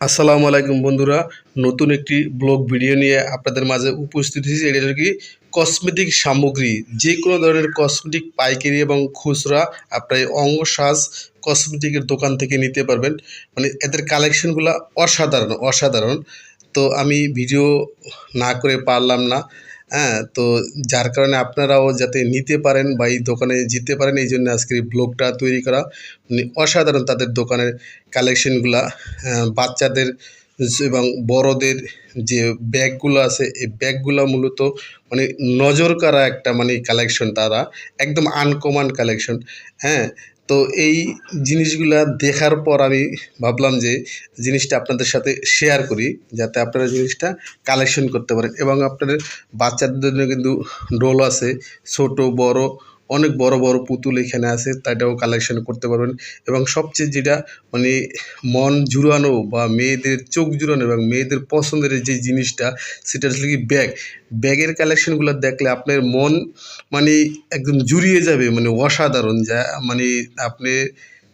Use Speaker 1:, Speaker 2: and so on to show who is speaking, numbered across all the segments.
Speaker 1: আসসালামু আলাইকুম বন্ধুরা, নতুন একটি ব্লগ ভিডিও নিয়ে আপনাদের মাঝে উপস্থিত হয়েছি। এটা হলো কি কসমেটিক সামগ্রী। যে কোনো ধরনের কসমেটিক পাইকারি এবং খুচরা আপনার অঙ্গ সাজ কসমেটিকের দোকান থেকে নিতে পারবেন। মানে এদের কালেকশনগুলো অসাধারণ অসাধারণ। তো আমি ভিডিও না করে পারলাম না। হ্যাঁ তো যার কারণে আপনারাও যাতে নিতে পারেন বা এই দোকানে যেতে পারেন এই জন্য আজকের এই ব্লগটা তৈরি করা। মানে অসাধারণ তাদের দোকানের কালেকশনগুলা আহ, বাচ্চাদের এবং বড়দের যে ব্যাগগুলো আছে এই ব্যাগগুলো মূলত মানে নজর কাড়া একটা মানে কালেকশন তারা একদম আনকমন কালেকশন হ্যাঁ। তো এই জিনিসগুলা দেখার পর আমি ভাবলাম যে জিনিসটা আপনাদের সাথে শেয়ার করি, যাতে আপনারা জিনিসটা কালেকশন করতে পারেন। এবং আপনাদের বাচ্চাদের জন্য কিন্তু ডোল আছে, ছোট, বড় অনেক বড় বড় পুতুল এখানে আছে তাটাও কালেকশন করতে পারবেন। এবং সবচেয়ে যেটা মানে মন জুড়ানো বা মেয়েদের চোখ জুড়ানো এবং মেয়েদের পছন্দের যে জিনিসটা, সেটা হচ্ছে কি ব্যাগ ব্যাগের কালেকশনগুলো দেখলে আপনার মন মানে একদম জুড়িয়ে যাবে মানে অসাধারণ। যা মানে আপনি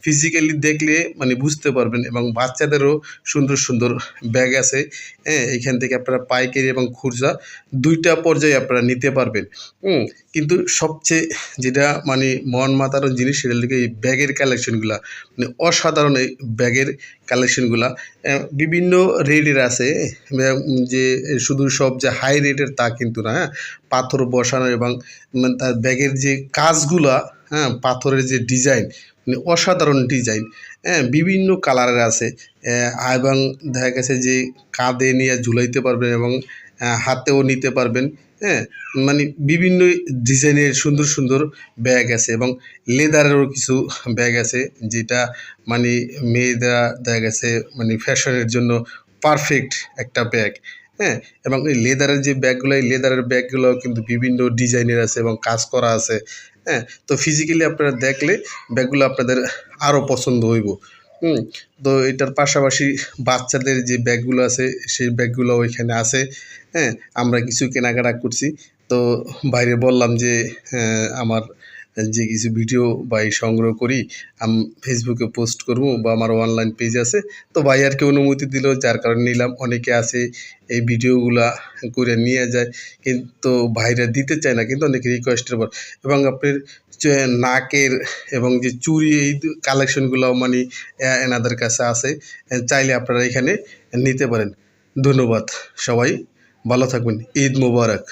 Speaker 1: ফিজিক্যালি দেখলে মানে বুঝতে পারবেন এবং বাচ্চাদেরও সুন্দর সুন্দর ব্যাগ আছে। হ্যাঁ এখান থেকে আপনারা পাইকারি এবং খুচরা দুইটা পর্যায়ে আপনারা নিতে পারবেন। কিন্তু সবচেয়ে যেটা মানে মন মাতানো জিনিস সেটা লিখে এই ব্যাগের কালেকশনগুলা মানে অসাধারণ এই ব্যাগের কালেকশনগুলা বিভিন্ন রেটের আছে যে শুধু সব যে হাই রেটের তা কিন্তু না হ্যাঁ? পাথর বসানো এবং তার ব্যাগের যে কাজগুলা হ্যাঁ? পাথরের যে ডিজাইন অসাধারণ ডিজাইন। হ্যাঁ বিভিন্ন কালারের আছে। এবং দেখা গেছে যে কাঁধে নিয়ে ঝুলাইতে পারবেন এবং হাতেও নিতে পারবেন। হ্যাঁ মানে বিভিন্ন ডিজাইনের সুন্দর সুন্দর ব্যাগ আছে এবং লেদারেরও কিছু ব্যাগ আছে যেটা মানে মেয়েরা দেখা গেছে মানে ফ্যাশনের জন্য পারফেক্ট একটা ব্যাগ। হ্যাঁ এবং এই লেদারের যে ব্যাগগুলো, এই লেদারের ব্যাগগুলো কিন্তু বিভিন্ন ডিজাইনের আছে এবং কাজ করা আছে। হ্যাঁ তো ফিজিক্যালি আপনারা দেখলে ব্যাগগুলো আপনাদের আরও পছন্দ হইব। হুম তো এটার পাশাপাশি বাচ্চাদের যে ব্যাগগুলো আছে সেই ব্যাগগুলো ওইখানে আছে। হ্যাঁ আমরা কিছু কেনাকাটা করছি। তো বাইরে বললাম যে হ্যাঁ, আমার যে কিছু ভিডিও বাই সংগ্রহ করি, আমি ফেসবুকে পোস্ট করব বা আমার অনলাইন পেজ আছে, তো ভাই আর কি অনুমতি দিল, যার কারণে নিলাম। অনেকে আছে, এই ভিডিওগুলা করে নিয়ে যায়, কিন্তু ভাইরা দিতে চায় না, কিন্তু অনেক রিকোয়েস্টের পর। এবং আপনার নাকের এবং যে চুরি, এই কালেকশনগুলো মানে এনাদের কাছে আছে চাইলে আপনারা এখানে নিতে পারেন। ধন্যবাদ সবাই, ভালো থাকবেন। ঈদ মুবারক।